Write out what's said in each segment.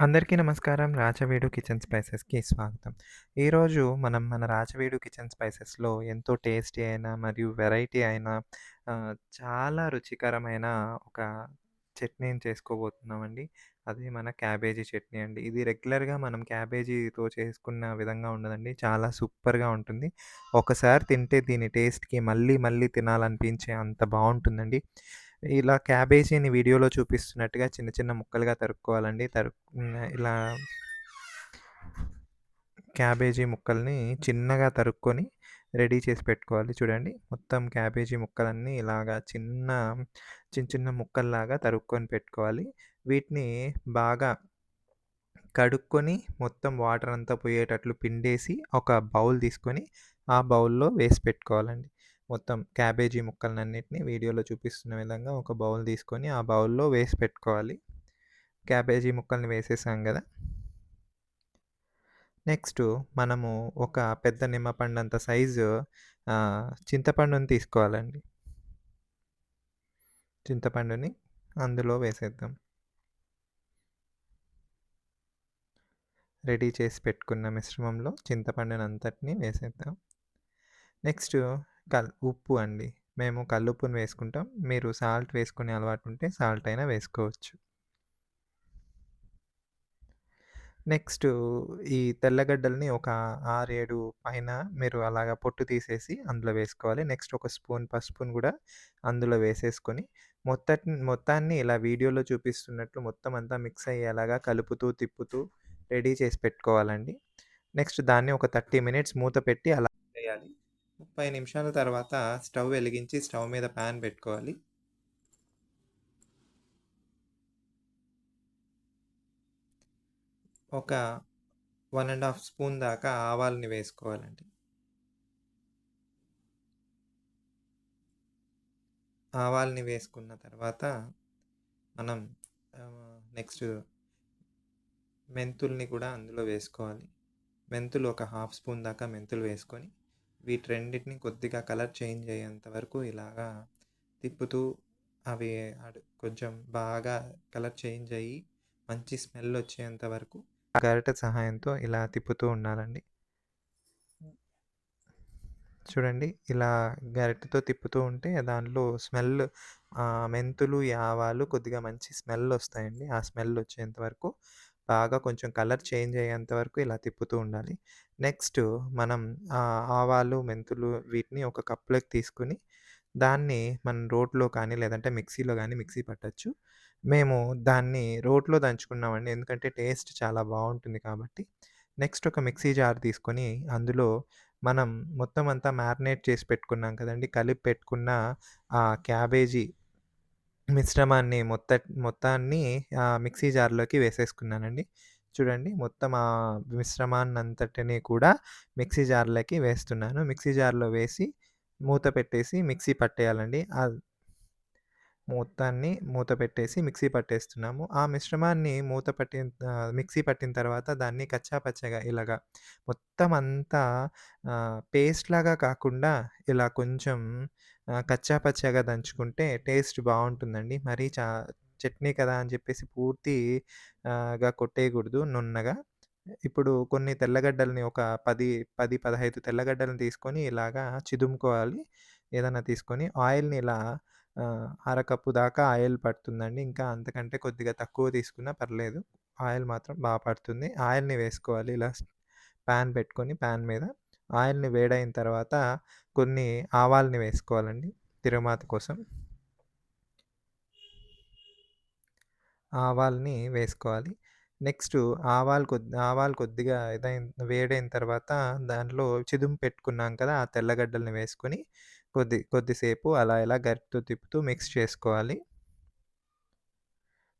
అందరికీ నమస్కారం. రాచవేడు కిచెన్ స్పైసెస్‌కి స్వాగతం. ఈరోజు మనం మన రాచవేడు కిచెన్ స్పైసెస్‌లో ఎంతో టేస్టీ అయిన మరియు వెరైటీ అయిన చాలా రుచికరమైన ఒక చట్నీని చేసుకోబోతున్నామండి. అది మన క్యాబేజీ చట్నీ అండి. ఇది రెగ్యులర్‌గా మనం క్యాబేజీతో చేసుకున్న విధంగా ఉండదండి. చాలా సూపర్‌గా ఉంటుంది. ఒకసారి తింటే దీని టేస్ట్‌కి మళ్ళీ మళ్ళీ తినాలనిపించే అంత బాగుంటుందండి ఇలా క్యాబేజీని వీడియోలో చూపిస్తున్నట్టుగా చిన్న చిన్న ముక్కలుగా తరుక్కోవాలండి. తరు ఇలా క్యాబేజీ ముక్కల్ని చిన్నగా తరుక్కొని రెడీ చేసి పెట్టుకోవాలి. చూడండి మొత్తం క్యాబేజీ ముక్కలన్నీ ఇలాగా చిన్న చిన్న చిన్న ముక్కల్లాగా తరుక్కొని పెట్టుకోవాలి. వీటిని బాగా కడుక్కొని మొత్తం వాటర్ అంతా పోయేటట్లు పిండేసి ఒక బౌల్ తీసుకొని ఆ బౌల్‌లో వేసి పెట్టుకోవాలండి. మొత్తం క్యాబేజీ ముక్కలన్నింటినీ వీడియోలో చూపిస్తున్న విధంగా ఒక బౌల్ తీసుకొని ఆ బౌల్‌లో వేసి పెట్టుకోవాలి. క్యాబేజీ ముక్కల్ని వేసేసాం కదా నెక్స్ట్ మనము ఒక పెద్ద నిమ్మపండు అంత సైజు చింతపండుని తీసుకోవాలండి. చింతపండుని అందులో వేసేద్దాం. రెడీ చేసి పెట్టుకున్న మిశ్రమంలో చింతపండునంతటిని వేసేద్దాం. నెక్స్ట్ కల్ ఉప్పు అండి. మేము కల్లుప్పుని వేసుకుంటాం. మీరు సాల్ట్ వేసుకునే అలవాటు ఉంటే సాల్ట్ అయినా వేసుకోవచ్చు. నెక్స్ట్ ఈ తెల్లగడ్డల్ని ఒక 6, 7 పైన మీరు అలాగా పొట్టు తీసేసి అందులో వేసుకోవాలి. నెక్స్ట్ ఒక స్పూన్ పసుపుని కూడా అందులో వేసేసుకొని మొత్త మొత్తాన్ని ఇలా వీడియోలో చూపిస్తున్నట్లు మొత్తం అంతా మిక్స్ అయ్యేలాగా కలుపుతూ, తిప్పుతూ రెడీ చేసి పెట్టుకోవాలండి. నెక్స్ట్ దాన్ని ఒక 30 మినిట్స్ మూత పెట్టి అలా ముప్పై నిమిషాల తర్వాత స్టవ్ వెలిగించి స్టవ్ మీద ప్యాన్ పెట్టుకోవాలి. ఒక వన్ అండ్ హాఫ్ స్పూన్ దాకా ఆవాలని వేసుకోవాలండి. ఆవాల్ని వేసుకున్న తర్వాత మనం నెక్స్ట్ మెంతుల్ని కూడా అందులో వేసుకోవాలి. మెంతులు ఒక హాఫ్ స్పూన్ దాకా మెంతులు వేసుకొని వీటి రెండింటిని కొద్దిగా కలర్ చేంజ్ అయ్యేంత వరకు ఇలాగా తిప్పుతూ అవి కొంచెం బాగా కలర్ చేంజ్ అయ్యి మంచి స్మెల్ వచ్చేంత వరకు గరిటె సహాయంతో ఇలా తిప్పుతూ ఉండాలండి. చూడండి ఇలా గరిటెతో తిప్పుతూ ఉంటే దాంట్లో స్మెల్ మెంతులు, యావాలు ఆవాలు కొద్దిగా మంచి స్మెల్ వస్తాయండి. ఆ స్మెల్ వచ్చేంత వరకు బాగా కొంచెం కలర్ చేంజ్ అయ్యేంత వరకు ఇలా తిప్పుతూ ఉండాలి. నెక్స్ట్ మనం ఆవాలు, మెంతులు వీటిని ఒక కప్‌లోకి తీసుకొని దాన్ని మనం రోట్లో కానీ లేదంటే మిక్సీలో కానీ మిక్సీ పట్టొచ్చు. మేము దాన్ని రోట్లో దంచుకున్నామండి. ఎందుకంటే టేస్ట్ చాలా బాగుంటుంది కాబట్టి. నెక్స్ట్ ఒక మిక్సీ జార్ తీసుకొని అందులో మనం మొత్తం అంతా మ్యారినేట్ చేసి పెట్టుకున్నాం కదండి కలిపి పెట్టుకున్న ఆ క్యాబేజీ మిశ్రమాన్ని మొత్త మొత్తాన్ని ఆహ్, మిక్సీ జార్‌లోకి వేసేసుకున్నానండి. చూడండి మొత్తం ఆ మిశ్రమాన్నంతటిని కూడా మిక్సీ జార్‌లోకి వేస్తున్నాను. మిక్సీ జార్‌లో వేసి మూత పెట్టేసి మిక్సీ పట్టేయాలండి. ఆహ్, మొత్తాన్ని మూత పెట్టేసి మిక్సీ పట్టేస్తున్నాము. ఆ మిశ్రమాన్ని మూత పట్టిన మిక్సీ పట్టిన తర్వాత దాన్ని కచ్చా పచ్చగా ఇలాగా మొత్తం అంతా పేస్ట్ లాగా కాకుండా ఇలా కొంచెం కచ్చా పచ్చగా దంచుకుంటే టేస్ట్ బాగుంటుందండి మరీ చా చట్నీ కదా అని చెప్పేసి పూర్తిగా కొట్టేయకూడదు నున్నగా. ఇప్పుడు కొన్ని తెల్లగడ్డల్ని ఒక 10, 10, 15 తెల్లగడ్డలను తీసుకొని ఇలాగా చిదుముకోవాలి. ఏదైనా తీసుకొని ఆయిల్‌ని ఇలా అరకప్పు దాకా ఆయిల్ పడుతుందండి. ఇంకా అంతకంటే కొద్దిగా తక్కువ తీసుకున్నా పర్లేదు. ఆయిల్ మాత్రం బాగా పడుతుంది. ఆయిల్‌ని వేసుకోవాలి ఇలా ప్యాన్ పాన్ పెట్టుకొని పాన్ మీద ఆయిల్‌ని వేడైన తర్వాత కొన్ని ఆవాల్ని వేసుకోవాలండి తిరుమాత కోసం. ఆవాల్ని వేసుకోవాలి. నెక్స్ట్ ఆవాలు కొద్ది ఆవాలు కొద్దిగా ఇదైన వేడైన తర్వాత దాంట్లో చిదుము పెట్టుకున్నాం కదా! ఆ తెల్లగడ్డల్ని వేసుకొని కొద్ది కొద్దిసేపు అలా ఇలా గరిటెతో తిప్పుతూ మిక్స్ చేసుకోవాలి.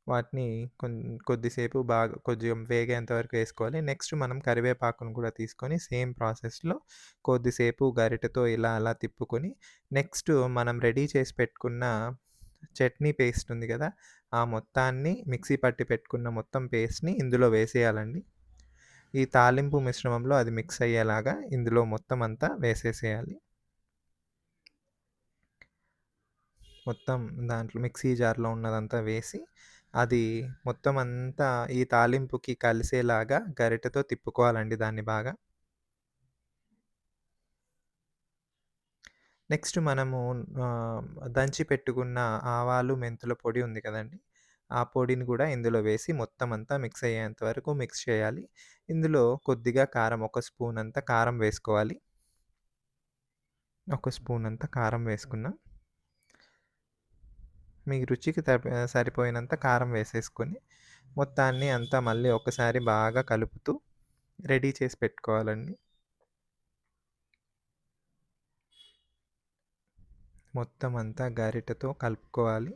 వాటిని కొన్ కొద్దిసేపు బాగా కొంచెం వేగేంత వరకు వేసుకోవాలి. నెక్స్ట్ మనం కరివేపాకును కూడా తీసుకొని సేమ్ ప్రాసెస్‌లో కొద్దిసేపు గరిటతో ఇలా అలా తిప్పుకొని నెక్స్ట్ మనం రెడీ చేసి పెట్టుకున్న చట్నీ పేస్ట్ ఉంది కదా! ఆ మొత్తాన్ని మిక్సీ పట్టి పెట్టుకున్న మొత్తం పేస్ట్‌ని ఇందులో వేసేయాలండి. ఈ తాలింపు మిశ్రమంలో అది మిక్స్ అయ్యేలాగా ఇందులో మొత్తం అంతా వేసేసేయాలి. మొత్తం దాంట్లో మిక్సీ జార్‌లో ఉన్నదంతా వేసి అది మొత్తం అంతా ఈ తాలింపుకి కలిసేలాగా గరిటెతో తిప్పుకోవాలండి దాన్ని బాగా. నెక్స్ట్ మనము దంచి పెట్టుకున్న ఆవాలు, మెంతుల పొడి ఉంది కదండీ! ఆ పొడిని కూడా ఇందులో వేసి మొత్తం అంతా మిక్స్ అయ్యేంత వరకు మిక్స్ చేయాలి. ఇందులో కొద్దిగా కారం ఒక స్పూన్ అంత కారం వేసుకోవాలి. ఒక స్పూన్ అంత కారం వేసుకున్నాం. మీ రుచికి సరిపోయినంత కారం వేసేసుకొని, మొత్తాన్ని అంతా మళ్ళీ ఒకసారి బాగా కలుపుతూ రెడీ చేసి పెట్టుకోవాలండి. మొత్తం అంతా గరిటెతో కలుపుకోవాలి.